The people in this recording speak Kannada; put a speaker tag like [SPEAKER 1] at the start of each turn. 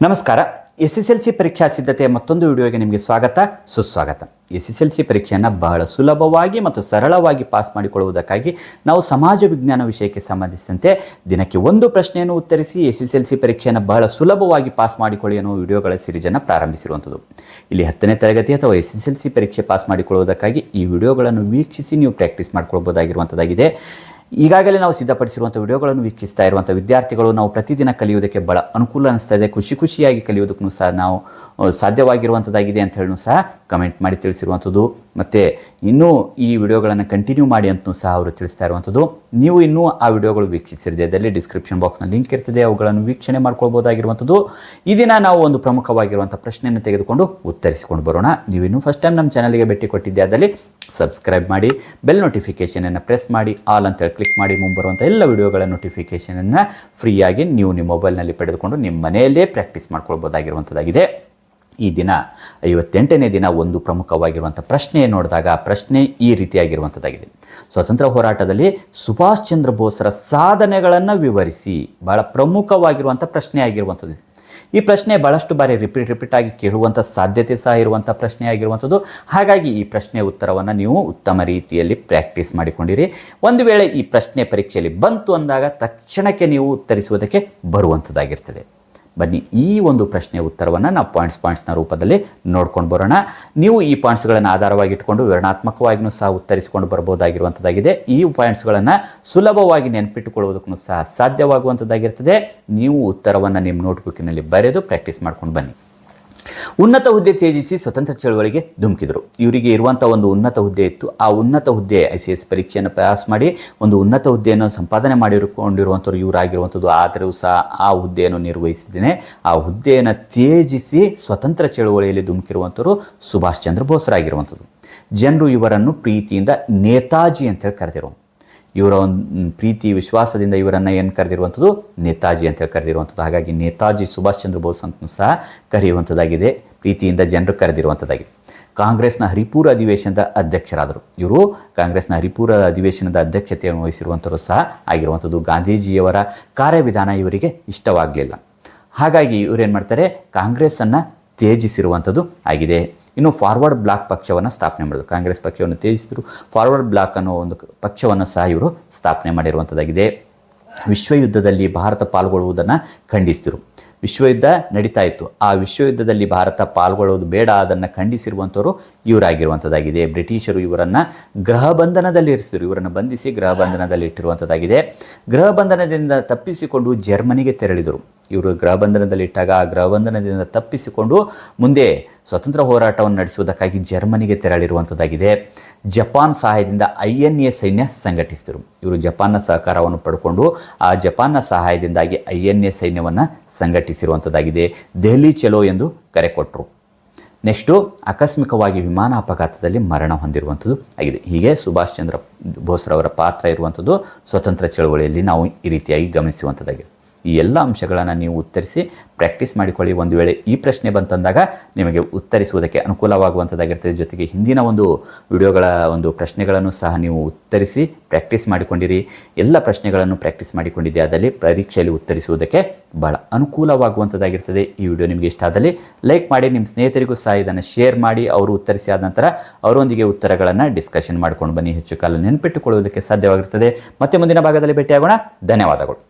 [SPEAKER 1] ನಮಸ್ಕಾರ. ಎಸ್ ಎಸ್ ಎಲ್ ಸಿ ಪರೀಕ್ಷಾ ಸಿದ್ಧತೆಯ ಮತ್ತೊಂದು ವಿಡಿಯೋಗೆ ನಿಮಗೆ ಸ್ವಾಗತ, ಸುಸ್ವಾಗತ. ಎಸ್ ಎಸ್ ಎಲ್ ಸಿ ಪರೀಕ್ಷೆಯನ್ನು ಬಹಳ ಸುಲಭವಾಗಿ ಮತ್ತು ಸರಳವಾಗಿ ಪಾಸ್ ಮಾಡಿಕೊಳ್ಳುವುದಕ್ಕಾಗಿ ನಾವು ಸಮಾಜ ವಿಜ್ಞಾನ ವಿಷಯಕ್ಕೆ ಸಂಬಂಧಿಸಿದಂತೆ ದಿನಕ್ಕೆ ಒಂದು ಪ್ರಶ್ನೆಯನ್ನು ಉತ್ತರಿಸಿ ಎಸ್ ಎಸ್ ಎಲ್ ಸಿ ಪರೀಕ್ಷೆಯನ್ನು ಬಹಳ ಸುಲಭವಾಗಿ ಪಾಸ್ ಮಾಡಿಕೊಳ್ಳಿ ಅನ್ನೋ ವಿಡಿಯೋಗಳ ಸಿರಿಜನ್ನು ಪ್ರಾರಂಭಿಸಿರುವಂಥದ್ದು ಇಲ್ಲಿ ಹತ್ತನೇ ತರಗತಿ ಅಥವಾ ಎಸ್ ಎಸ್ ಎಲ್ ಸಿ ಪರೀಕ್ಷೆ ಪಾಸ್ ಮಾಡಿಕೊಳ್ಳುವುದಕ್ಕಾಗಿ ಈ ವಿಡಿಯೋಗಳನ್ನು ವೀಕ್ಷಿಸಿ ನೀವು ಪ್ರಾಕ್ಟೀಸ್ ಮಾಡ್ಕೊಳ್ಬೋದಾಗಿರುವಂಥದ್ದಾಗಿದೆ ಈಗಾಗಲೇ ನಾವು ಸಿದ್ಧಪಡಿಸಿರುವಂಥ ವಿಡಿಯೋಗಳನ್ನು ವೀಕ್ಷಿಸ್ತಾ ಇರುವಂಥ ವಿದ್ಯಾರ್ಥಿಗಳು ನಾವು ಪ್ರತಿದಿನ ಕಲಿಯುವುದಕ್ಕೆ ಬಹಳ ಅನುಕೂಲ ಅನಿಸ್ತಾ ಇದೆ. ಖುಷಿ ಖುಷಿಯಾಗಿ ಕಲಿಯೋದಕ್ಕೂ ಸಹ ನಾವು ಸಾಧ್ಯವಾಗಿರುವಂಥದ್ದಾಗಿದೆ ಅಂತ ಹೇಳಿ ಸಹ ಕಮೆಂಟ್ ಮಾಡಿ ತಿಳಿಸಿರುವಂಥದ್ದು. ಮತ್ತು ಇನ್ನೂ ಈ ವಿಡಿಯೋಗಳನ್ನು ಕಂಟಿನ್ಯೂ ಮಾಡಿ ಅಂತಲೂ ಸಹ ಅವರು ತಿಳಿಸ್ತಾ ಇರುವಂಥದ್ದು. ನೀವು ಇನ್ನೂ ಆ ವಿಡಿಯೋಗಳು ಅದರಲ್ಲಿ ಡಿಸ್ಕ್ರಿಪ್ಷನ್ ಬಾಕ್ಸ್ನ ಲಿಂಕ್ ಇರ್ತದೆ, ಅವುಗಳನ್ನು ವೀಕ್ಷಣೆ ಮಾಡ್ಕೊಳ್ಬೋದಾಗಿರುವಂಥದ್ದು. ಈ ದಿನ ನಾವು ಒಂದು ಪ್ರಮುಖವಾಗಿರುವಂಥ ಪ್ರಶ್ನೆಯನ್ನು ತೆಗೆದುಕೊಂಡು ಉತ್ತರಿಸಿಕೊಂಡು ಬರೋಣ. ನೀವು ಇನ್ನೂ ಫಸ್ಟ್ ಟೈಮ್ ನಮ್ಮ ಚಾನಲ್ಗೆ ಭೇಟಿ ಕೊಟ್ಟಿದ್ದೆ ಆದಲ್ಲಿ ಸಬ್ಸ್ಕ್ರೈಬ್ ಮಾಡಿ ಬೆಲ್ ನೋಟಿಫಿಕೇಷನನ್ನು ಪ್ರೆಸ್ ಮಾಡಿ ಆಲ್ ಅಂತೇಳಿ ಕ್ಲಿಕ್ ಮಾಡಿ ಮುಂಬರುವಂಥ ಎಲ್ಲ ವಿಡಿಯೋಗಳ ನೋಟಿಫಿಕೇಷನನ್ನು ಫ್ರೀಯಾಗಿ ನೀವು ನಿಮ್ಮ ಮೊಬೈಲ್ನಲ್ಲಿ ಪಡೆದುಕೊಂಡು ನಿಮ್ಮ ಮನೆಯಲ್ಲೇ ಪ್ರಾಕ್ಟೀಸ್ ಮಾಡ್ಕೊಳ್ಬೋದಾಗಿರುವಂಥದ್ದಾಗಿದೆ ಈ ದಿನ, ಐವತ್ತೆಂಟನೇ ದಿನ ಒಂದು ಪ್ರಮುಖವಾಗಿರುವಂಥ ಪ್ರಶ್ನೆ ನೋಡಿದಾಗ ಪ್ರಶ್ನೆ ಈ ರೀತಿಯಾಗಿರುವಂಥದ್ದಾಗಿದೆ ಸ್ವತಂತ್ರ ಹೋರಾಟದಲ್ಲಿ ಸುಭಾಷ್ ಚಂದ್ರ ಬೋಸ್ರ ಸಾಧನೆಗಳನ್ನು ವಿವರಿಸಿ, ಬಹಳ ಪ್ರಮುಖವಾಗಿರುವಂಥ ಪ್ರಶ್ನೆ ಆಗಿರುವಂಥದ್ದು ಈ ಪ್ರಶ್ನೆ ಬಹಳಷ್ಟು ಬಾರಿ ರಿಪೀಟ್ ರಿಪೀಟ್ ಆಗಿ ಕೇಳುವಂಥ ಸಾಧ್ಯತೆ ಸಹ ಇರುವಂಥ ಪ್ರಶ್ನೆ ಆಗಿರುವಂಥದ್ದು ಹಾಗಾಗಿ ಈ ಪ್ರಶ್ನೆ ಉತ್ತರವನ್ನು ನೀವು ಉತ್ತಮ ರೀತಿಯಲ್ಲಿ ಪ್ರಾಕ್ಟೀಸ್ ಮಾಡಿಕೊಂಡಿರಿ. ಒಂದು ವೇಳೆ ಈ ಪ್ರಶ್ನೆ ಪರೀಕ್ಷೆಯಲ್ಲಿ ಬಂತು ಅಂದಾಗ ತಕ್ಷಣಕ್ಕೆ ನೀವು ಉತ್ತರಿಸುವುದಕ್ಕೆ ಬರುವಂಥದ್ದಾಗಿರ್ತದೆ ಬನ್ನಿ, ಈ ಒಂದು ಪ್ರಶ್ನೆಯ ಉತ್ತರವನ್ನು ನಾವು ಪಾಯಿಂಟ್ಸ್ ಪಾಯಿಂಟ್ಸ್ನ ರೂಪದಲ್ಲಿ ನೋಡ್ಕೊಂಡು ಬರೋಣ. ನೀವು ಈ ಪಾಯಿಂಟ್ಸ್ಗಳನ್ನು ಆಧಾರವಾಗಿ ಇಟ್ಕೊಂಡು ವಿವರಣಾತ್ಮಕವಾಗಿಯೂ ಸಹ ಉತ್ತರಿಸಿಕೊಂಡು ಬರ್ಬೋದಾಗಿರುವಂಥದ್ದಾಗಿದೆ ಈ ಪಾಯಿಂಟ್ಸ್ಗಳನ್ನು ಸುಲಭವಾಗಿ ನೆನಪಿಟ್ಟುಕೊಳ್ಳುವುದಕ್ಕೂ ಸಹ ಸಾಧ್ಯವಾಗುವಂಥದ್ದಾಗಿರ್ತದೆ ನೀವು ಉತ್ತರವನ್ನು ನಿಮ್ಮ ನೋಟ್ಬುಕ್ಕಿನಲ್ಲಿ ಬರೆದು ಪ್ರಾಕ್ಟೀಸ್ ಮಾಡ್ಕೊಂಡು ಬನ್ನಿ. ಉನ್ನತ ಹುದ್ದೆ ತ್ಯಜಿಸಿ ಸ್ವತಂತ್ರ ಚಳವಳಿಗೆ ಧುಮುಕಿದರು. ಇವರಿಗೆ ಇರುವಂಥ ಒಂದು ಉನ್ನತ ಹುದ್ದೆ ಇತ್ತು. ಆ ಉನ್ನತ ಹುದ್ದೆ ಐ ಸಿ ಎಸ್ ಪರೀಕ್ಷೆಯನ್ನು ಪಾಸ್ ಮಾಡಿ ಒಂದು ಉನ್ನತ ಹುದ್ದೆಯನ್ನು ಸಂಪಾದನೆ ಮಾಡಿಕೊಂಡಿರುವಂಥವ್ರು ಇವರಾಗಿರುವಂಥದ್ದು. ಆದರೂ ಸಹ ಆ ಹುದ್ದೆಯನ್ನು ನಿರ್ವಹಿಸಿದ್ದೇನೆ. ಆ ಹುದ್ದೆಯನ್ನು ತ್ಯಜಿಸಿ ಸ್ವತಂತ್ರ ಚಳವಳಿಯಲ್ಲಿ ಧುಮುಕಿರುವಂಥವ್ರು ಸುಭಾಷ್ ಚಂದ್ರ ಬೋಸರಾಗಿರುವಂಥದ್ದು ಜನರು ಇವರನ್ನು ಪ್ರೀತಿಯಿಂದ ನೇತಾಜಿ ಅಂತೇಳಿ ಕರೆದಿರೋ ಇವರ ಒಂದು ಪ್ರೀತಿ, ವಿಶ್ವಾಸದಿಂದ ಇವರನ್ನು ಏನು ಕರೆದಿರುವಂಥದ್ದು? ನೇತಾಜಿ ಅಂತೇಳಿ ಕರೆದಿರುವಂಥದ್ದು. ಹಾಗಾಗಿ ನೇತಾಜಿ ಸುಭಾಷ್ ಚಂದ್ರ ಬೋಸ್ ಅಂತ ಸಹ ಕರೆಯುವಂಥದ್ದಾಗಿದೆ. ಪ್ರೀತಿಯಿಂದ ಜನರು ಕರೆದಿರುವಂಥದ್ದಾಗಿದೆ. ಕಾಂಗ್ರೆಸ್ನ ಹರಿಪೂರ ಅಧಿವೇಶನದ ಅಧ್ಯಕ್ಷರಾದರು. ಇವರು ಕಾಂಗ್ರೆಸ್ನ ಹರಿಪೂರ ಅಧಿವೇಶನದ ಅಧ್ಯಕ್ಷತೆಯನ್ನು ವಹಿಸಿರುವಂಥವರು ಸಹ ಆಗಿರುವಂಥದ್ದು. ಗಾಂಧೀಜಿಯವರ ಕಾರ್ಯವಿಧಾನ ಇವರಿಗೆ ಇಷ್ಟವಾಗಲಿಲ್ಲ. ಹಾಗಾಗಿ ಇವರೇನು ಮಾಡ್ತಾರೆ? ಕಾಂಗ್ರೆಸ್ಸನ್ನು ತ್ಯಜಿಸಿರುವಂಥದ್ದು ಆಗಿದೆ. ಇನ್ನು ಫಾರ್ವರ್ಡ್ ಬ್ಲಾಕ್ ಪಕ್ಷವನ್ನು ಸ್ಥಾಪನೆ ಮಾಡಿದ್ರು. ಕಾಂಗ್ರೆಸ್ ಪಕ್ಷವನ್ನು ತ್ಯಜಿಸಿದ್ರು. ಫಾರ್ವರ್ಡ್ ಬ್ಲಾಕ್ ಅನ್ನೋ ಒಂದು ಪಕ್ಷವನ್ನು ಸಹ ಇವರು ಸ್ಥಾಪನೆ ಮಾಡಿರುವಂಥದ್ದಾಗಿದೆ ವಿಶ್ವಯುದ್ಧದಲ್ಲಿ ಭಾರತ ಪಾಲ್ಗೊಳ್ಳುವುದನ್ನು ಖಂಡಿಸಿದರು. ವಿಶ್ವಯುದ್ಧ ನಡೀತಾ ಇತ್ತು. ಆ ವಿಶ್ವಯುದ್ಧದಲ್ಲಿ ಭಾರತ ಪಾಲ್ಗೊಳ್ಳೋದು ಬೇಡ, ಅದನ್ನು ಖಂಡಿಸಿರುವಂಥವರು ಇವರಾಗಿರುವಂಥದ್ದಾಗಿದೆ ಬ್ರಿಟಿಷರು ಇವರನ್ನು ಗೃಹ ಬಂಧನದಲ್ಲಿ ಇರಿಸಿದರು. ಇವರನ್ನು ಬಂಧಿಸಿ ಗೃಹ ಬಂಧನದಲ್ಲಿ ಇಟ್ಟಿರುವಂಥದ್ದಾಗಿದೆ ಗೃಹ ಬಂಧನದಿಂದ ತಪ್ಪಿಸಿಕೊಂಡು ಜರ್ಮನಿಗೆ ತೆರಳಿದರು. ಇವರು ಗೃಹ ಬಂಧನದಲ್ಲಿ ಇಟ್ಟಾಗ ಆ ಗೃಹ ಬಂಧನದಿಂದ ತಪ್ಪಿಸಿಕೊಂಡು ಮುಂದೆ ಸ್ವತಂತ್ರ ಹೋರಾಟವನ್ನು ನಡೆಸುವುದಕ್ಕಾಗಿ ಜರ್ಮನಿಗೆ ತೆರಳಿರುವಂಥದ್ದಾಗಿದೆ ಜಪಾನ್ ಸಹಾಯದಿಂದ ಐ ಎನ್ ಎ ಸೈನ್ಯ ಸಂಘಟಿಸಿದರು. ಇವರು ಜಪಾನ್ನ ಸಹಕಾರವನ್ನು ಪಡ್ಕೊಂಡು ಆ ಜಪಾನ್ನ ಸಹಾಯದಿಂದಾಗಿ ಐ ಎನ್ ಎ ಸೈನ್ಯವನ್ನು ಸಂಘಟಿಸಿರುವಂಥದ್ದಾಗಿದೆ ದೆಹಲಿ ಚಲೋ ಎಂದು ಕರೆ ಕೊಟ್ಟರು ನೆಕ್ಸ್ಟು, ಆಕಸ್ಮಿಕವಾಗಿ ವಿಮಾನ ಅಪಘಾತದಲ್ಲಿ ಮರಣ ಹೊಂದಿರುವಂಥದ್ದು ಆಗಿದೆ. ಹೀಗೆ ಸುಭಾಷ್ ಚಂದ್ರ ಬೋಸ್ರವರ ಪಾತ್ರ ಇರುವಂಥದ್ದು ಸ್ವತಂತ್ರ ಚಳವಳಿಯಲ್ಲಿ ನಾವು ಈ ರೀತಿಯಾಗಿ ಗಮನಿಸುವಂಥದ್ದಾಗಿದೆ ಈ ಎಲ್ಲ ಅಂಶಗಳನ್ನು ನೀವು ಉತ್ತರಿಸಿ ಪ್ರಾಕ್ಟೀಸ್ ಮಾಡಿಕೊಳ್ಳಿ. ಒಂದು ವೇಳೆ ಈ ಪ್ರಶ್ನೆ ಬಂತಂದಾಗ ನಿಮಗೆ ಉತ್ತರಿಸುವುದಕ್ಕೆ ಅನುಕೂಲವಾಗುವಂಥದ್ದಾಗಿರ್ತದೆ ಜೊತೆಗೆ ಹಿಂದಿನ ಒಂದು ವಿಡಿಯೋಗಳ ಒಂದು ಪ್ರಶ್ನೆಗಳನ್ನು ಸಹ ನೀವು ಉತ್ತರಿಸಿ ಪ್ರಾಕ್ಟೀಸ್ ಮಾಡಿಕೊಂಡಿರಿ. ಎಲ್ಲ ಪ್ರಶ್ನೆಗಳನ್ನು ಪ್ರಾಕ್ಟೀಸ್ ಮಾಡಿಕೊಂಡಿದ್ದೆ. ಆದಲ್ಲಿ ಪರೀಕ್ಷೆಯಲ್ಲಿ ಉತ್ತರಿಸುವುದಕ್ಕೆ ಭಾಳ ಅನುಕೂಲವಾಗುವಂಥದ್ದಾಗಿರ್ತದೆ ಈ ವಿಡಿಯೋ ನಿಮಗೆ ಇಷ್ಟ ಆದಲ್ಲಿ ಲೈಕ್ ಮಾಡಿ ನಿಮ್ಮ ಸ್ನೇಹಿತರಿಗೂ ಸಹ ಇದನ್ನು ಶೇರ್ ಮಾಡಿ, ಅವರು ಉತ್ತರಿಸಿ ಆದ ನಂತರ ಅವರೊಂದಿಗೆ ಉತ್ತರಗಳನ್ನು ಡಿಸ್ಕಷನ್ ಮಾಡ್ಕೊಂಡು ಬನ್ನಿ. ಹೆಚ್ಚು ಕಾಲ ನೆನಪಿಟ್ಟುಕೊಳ್ಳುವುದಕ್ಕೆ ಸಾಧ್ಯವಾಗಿರ್ತದೆ. ಮತ್ತೆ ಮುಂದಿನ ಭಾಗದಲ್ಲಿ ಭೇಟಿಯಾಗೋಣ. ಧನ್ಯವಾದಗಳು.